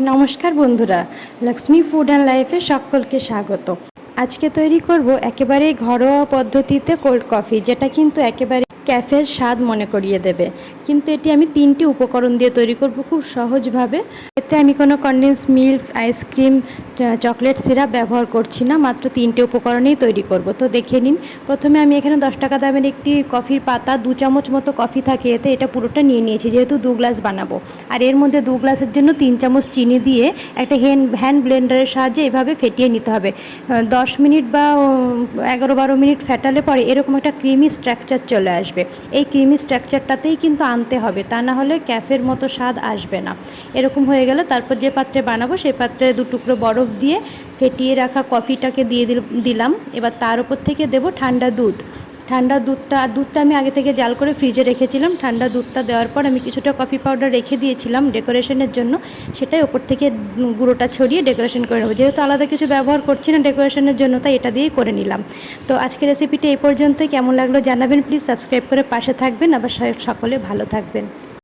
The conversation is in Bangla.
নমস্কার বন্ধুরা, লক্ষ্মী ফুড অ্যান্ড লাইফে সকলকে স্বাগত। আজকে তৈরি করব একেবারেই ঘরোয়া পদ্ধতিতে কোল্ড কফি যেটা কিন্তু একেবারে ক্যাফের স্বাদ মনে করিয়ে দেবে। কিন্তু এটি আমি তিনটি উপকরণ দিয়ে তৈরি করব খুব সহজভাবে। এতে আমি কোনো condense milk ice cream chocolate syrup ব্যবহার করছি না, মাত্র তিনটে উপকরণেই তৈরি করব। তো দেখে নিন, প্রথমে আমি এখানে দশ টাকা দামের একটি কফির পাতা, দু চামচ মতো কফি থাকে এতে, এটা পুরোটা নিয়ে নিয়েছি, যেহেতু দু গ্লাস বানাবো। আর এর মধ্যে দু গ্লাসের জন্য তিন চামচ চিনি দিয়ে একটা হ্যান্ড হ্যান্ড ব্লেন্ডারের সাহায্যে এভাবে ফেটিয়ে নিতে হবে। দশ মিনিট বা এগারো বারো মিনিট ফেটালে পরে এরকম একটা ক্রিমি স্ট্রাকচার চলে আসবে। এই ক্রিমি স্ট্রাকচারটাতেই কিন্তু আনতে হবে। তা না হলে ক্যাফের মতো স্বাদ আসবে না। এরকম হয়ে গেলে তারপর যে পাত্রে বানাবো সেই পাত্রে দু টুকরো বরফ দিয়ে ফেটিয়ে রাখা কফিটাকে দিয়ে দিল- দিলাম। এবার তার উপর থেকে দেব ঠান্ডা দুধ। ঠান্ডা দুধটা দুধটা আমি আগে থেকে জাল করে ফ্রিজে রেখেছিলাম। ঠান্ডা দুধটা দেওয়ার পর আমি কিছুটা কফি পাউডার রেখে দিয়েছিলাম ডেকোরেশনের জন্য। সেটাই ওপর থেকে গুঁড়োটা ছড়িয়ে ডেকোরেশন করে নেব। যেহেতু আলাদা কিছু ব্যবহার করছি না ডেকোরেশনের জন্য, তাই এটা দিয়েই করে নিলাম। তো আজকের রেসিপিটা এই পর্যন্তই। কেমন লাগল জানাবেন প্লিজ সাবস্ক্রাইব করে পাশে থাকবেন। আবার সকলে ভালো থাকবেন।